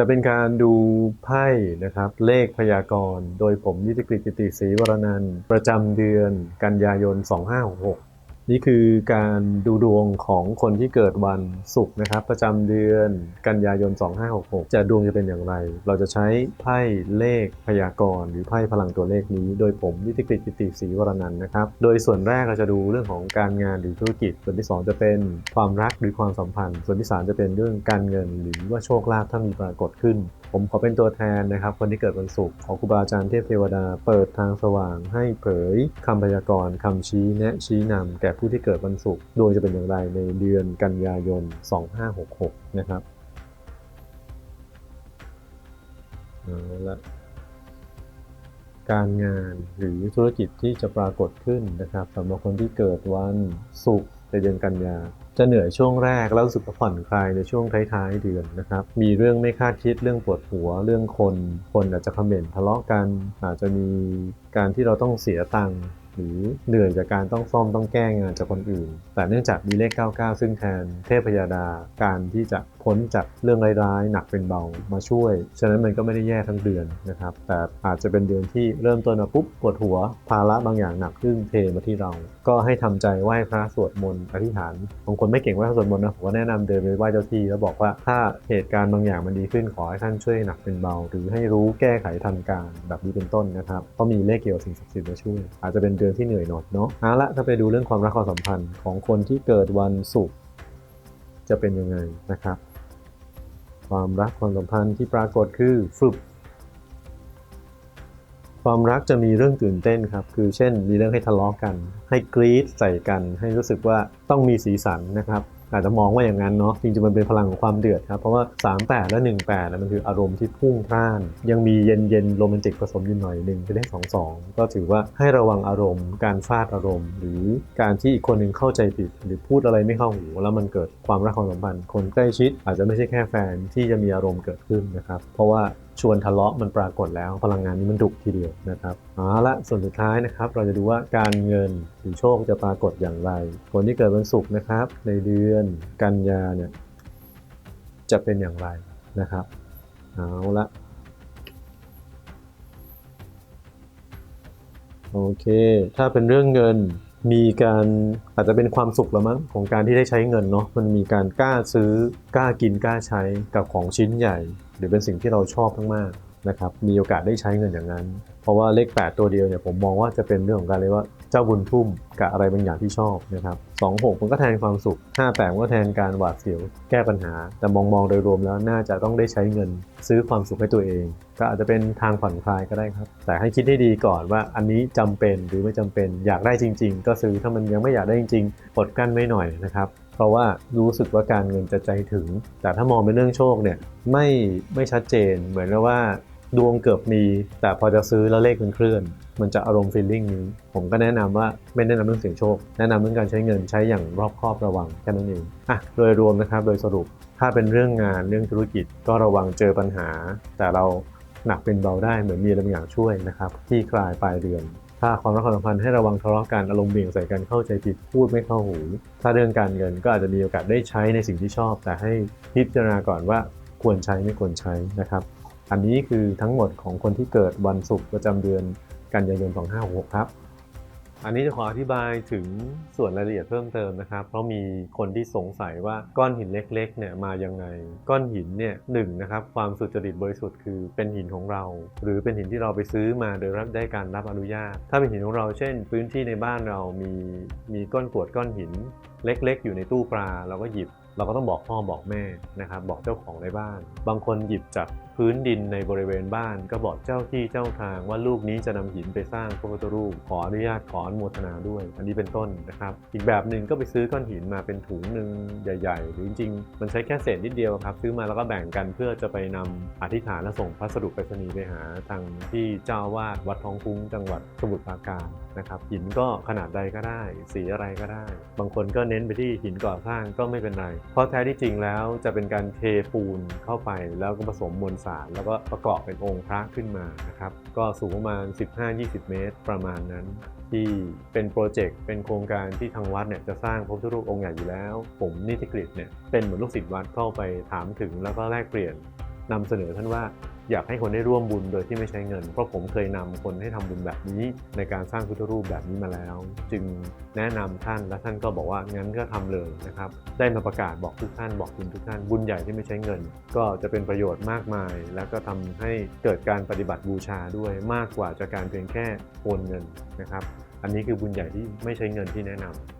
จะเป็นการดูไพ่นะครับ เลขพยากรณ์ โดยผมนิติกริติศรีวรนันท์ประจำเดือนกันยายน 2566 นี่คือการดูดวงของคนที่เกิดวันศุกร์นะครับ ประจำเดือนกันยายน 2566 จะดวงจะเป็นอย่างไร เราจะใช้ไพ่เลขพยากรณ์หรือไพ่พลังตัวเลขนี้ โดยผมนิติกฤตกิติศรีวรนันท์นะครับ โดยส่วนแรกเราจะดูเรื่องของการงานหรือธุรกิจ ส่วนที่สองจะเป็นความรักหรือความสัมพันธ์ ส่วนที่สามจะเป็นเรื่องการเงินหรือว่าโชคลาภถ้ามีปรากฏขึ้น ผมขอเป็นตัวแทนนะครับ คนที่เกิดวันศุกร์ขอครูบาอาจารย์เทพเทวดา เปิดทางสว่างให้เผยคำพยากรณ์คำชี้แนะชี้นำแก่ผู้ที่เกิดวันศุกร์โดยจะเป็นอย่างไรในเดือนกันยายน 2566 นะครับเอาละการงานหรือธุรกิจที่จะปรากฏขึ้นนะครับสำหรับคนที่เกิดวันศุกร์ในเดือนกันยา จะเหนื่อยช่วงแรกแล้วรู้สึกผ่อนคลายในช่วงท้ายๆเดือนนะครับ มีเรื่องไม่คาดคิดเรื่องปวดหัวเรื่องคน คนอาจจะคอมเมนต์ทะเลาะกัน อาจจะมีการที่เราต้องเสียตังค์ หรือเหนื่อยจากการต้องซ่อมต้องแก้งานจากคนอื่น แต่เนื่องจากมีเลข 99 ซึ่งแทนเทพยดาการที่จะพ้นจากเรื่องร้ายๆ หนักเป็นเบามาช่วย ฉะนั้นมันก็ไม่ได้แย่ทั้งเดือนนะครับ แต่อาจจะเป็นเดือนที่เริ่มต้นมาปุ๊บปวดหัว ภาระบางอย่างหนักขึ้นเทมาที่เรา ก็ให้ทำใจไหว้พระสวดมนต์อธิษฐานบางคนไม่เก่งไหว้พระสวดมนต์นะผมก็แนะนำเดินไปไหว้เจ้าที่แล้วบอกว่าถ้าเหตุการณ์บางอย่างมันดีขึ้นขอให้ท่านช่วยหนักเป็นเบา หรือให้รู้แก้ไขทันการแบบนี้เป็นต้นนะครับเพราะมีเลขเกี่ยวกับสิ่งศักดิ์สิทธิ์มาช่วยอาจจะเป็นเดือนที่เหนื่อยหน่อยเนาะเอาละถ้าไปดูเรื่องความรักความสัมพันธ์ของคนที่เกิดวันศุกร์จะเป็นยังไงนะครับ ความรักความสัมพันธ์ที่ปรากฏคือฟึบความรักจะมีเรื่องตื่นเต้นครับ คือเช่นมีเรื่องให้ทะเลาะกัน ให้กรี๊ดใส่กัน ให้รู้สึกว่าต้องมีสีสันนะครับ อาจจะมองว่าอย่างนั้นเนาะจริงๆมันเป็นพลังของความเดือดครับ เพราะว่า 38 และ 18นะมันคืออารมณ์ที่พุ่งพล่าน ยังมีเย็นๆโรแมนติกผสมอยู่หน่อยหนึ่งเป็นเลข22 ก็ถือว่าให้ระวังอารมณ์ การฟาดอารมณ์ หรือการที่อีกคนหนึ่งเข้าใจผิด หรือพูดอะไรไม่เข้าหู แล้วมันเกิดความรักความสัมพันธ์คนใกล้ชิด อาจจะไม่ใช่แค่แฟนที่จะมีอารมณ์เกิดขึ้นนะครับเพราะว่า ชวนทะเลาะมันปรากฏแล้วพลังงานนี้มันดุทีเดียวนะครับเอาละส่วนสุดท้ายนะครับ เราจะดูว่าการเงินหรือโชคจะปรากฏอย่างไร คนที่เกิดวันศุกร์นะครับ ในเดือนกันยาเนี่ยจะเป็นอย่างไรนะครับเอาละโอเค ถ้าเป็นเรื่องเงินมีการอาจจะเป็นความสุขล้วมั้งของการที่ได้ใช้เงินเนาะมันมีการกล้าซื้อกล้ากินกล้าใช้กับของชิ้นใหญ่ หรือเป็นสิ่งที่เราชอบมากๆนะครับมีโอกาสได้ใช้เงินอย่างนั้น เพราะว่าเลข 8 ตัวเดียวเนี่ยผมมองว่าจะเป็นเรื่องของการเรียกว่าเจ้าบุญทุ่มกับอะไรบางอย่างที่ชอบนะครับ26มันก็แทนความสุข58มันก็แทนการหวาดเสียวแก้ปัญหา แต่มองมองโดยรวมแล้วน่าจะต้องได้ใช้เงินซื้อความสุขให้ตัวเอง ก็อาจจะเป็นทางผ่อนคลายก็ได้ครับ แต่ให้คิดให้ดีก่อนว่าอันนี้จำเป็นหรือไม่จำเป็นอยากได้จริง ๆ ก็ซื้อถ้ามันยังไม่อยากได้จริงๆอดกั้นไว้หน่อยนะครับ เพราะว่ารู้สึกว่าการเงินจะใจถึง แต่ถ้ามองเป็นเรื่องโชคเนี่ยไม่ไม่ชัดเจนเหมือนกับว่าดวงเกือบมี แต่พอจะซื้อแล้วเลขมันเคลื่อน มันจะอารมณ์ฟีลลิ่งนี้ ผมก็แนะนำว่าไม่แนะนำเรื่องเสี่ยงโชค แนะนำเรื่องการใช้เงินใช้อย่างรอบคอบระวังแค่นั้นเองอะโดยรวมนะครับโดยสรุปถ้าเป็นเรื่องงานเรื่องธุรกิจก็ระวังเจอปัญหา แต่เราหนักเป็นเบาได้เหมือนมีอะไรบางอย่างช่วยนะครับที่คลายปลายเดือน ถ้าความรักความสัมพันธ์ให้ระวังทะเลาะกันอารมณ์เบี่ยงใส่กันเข้าใจผิดพูดไม่เข้าหู ถ้าเรื่องการเงินก็อาจจะมีโอกาสได้ใช้ในสิ่งที่ชอบ แต่ให้พิจารณาก่อนว่าควรใช้ไม่ควรใช้นะครับ อันนี้คือทั้งหมดของคนที่เกิดวันศุกร์ประจำเดือนกันยายน 2566 ครับ อันนี้จะขออธิบายถึงส่วนรายละเอียดเพิ่มเติมนะครับ เพราะมีคนที่สงสัยว่าก้อนหินเล็กๆเนี่ยมายังไง ก้อนหินเนี่ยหนึ่งนะครับความสุจริตบริสุทธิ์คือเป็นหินของเรา หรือเป็นหินที่เราไปซื้อมาโดยรับได้การรับอนุญาต ถ้าเป็นหินของเราเช่น พื้นที่ในบ้านเรามีมีก้อนกรวดก้อนหินเล็กๆ อยู่ในตู้ปลาเราก็หยิบ เราก็ต้องบอกพ่อบอกแม่นะครับบอกเจ้าของในบ้าน บางคนหยิบจาก พื้นดินในบริเวณบ้าน ก็บอกเจ้าที่เจ้าทางว่าลูกนี้จะนำหินไปสร้างพระพุทธรูป ขออนุญาตขออนุโมทนาด้วย อันนี้เป็นต้นนะครับ อีกแบบหนึ่งก็ไปซื้อก้อนหินมาเป็นถุงหนึ่งใหญ่ ๆ หรือจริงๆ มันใช้แค่เศษนิดเดียวครับ ซื้อมาแล้วก็แบ่งกันเพื่อจะไปนำอธิษฐานและส่งพัสดุไปรษณีย์ไปหาทางที่เจ้าอาวาดวัดทองคุ้งจังหวัดสมุทรปราการนะครับหินก็ขนาดใดก็ได้ สีอะไรก็ได้ บางคนก็เน้นไปที่หินก่อสร้างก็ไม่เป็นไรเพราะแท้ที่จริงแล้วจะเป็นการเทปูนเข้าไปแล้วก็ผสมมวลสาร แล้วก็ประกอบเป็นองค์พระขึ้นมานะครับ ก็สูงประมาณ 15-20 เมตรประมาณนั้น ที่เป็นโปรเจกต์เป็นโครงการที่ทางวัดเนี่ยจะสร้างพระพุทธรูปองค์ใหญ่อยู่แล้ว ผมนิติกฤษเนี่ยเป็นเหมือนลูกศิษย์วัดเข้าไปถามถึงแล้วก็แลกเปลี่ยนนำเสนอท่านว่า อยากให้คนได้ร่วมบุญโดยที่ไม่ใช้เงิน เพราะผมเคยนำคนให้ทำบุญแบบนี้ ในการสร้างพุทธรูปแบบนี้มาแล้ว จึงแนะนำท่านและท่านก็บอกว่างั้นก็ทำเลยนะครับได้มาประกาศบอกทุกท่านบอกคุณทุกท่านบุญใหญ่ที่ไม่ใช้เงิน ก็จะเป็นประโยชน์มากมาย แล้วก็ทำให้เกิดการปฏิบัติบูชาด้วยมากกว่าจากการเพียงแค่โอนเงินนะครับอันนี้คือบุญใหญ่ที่ไม่ใช้เงินที่แนะนำ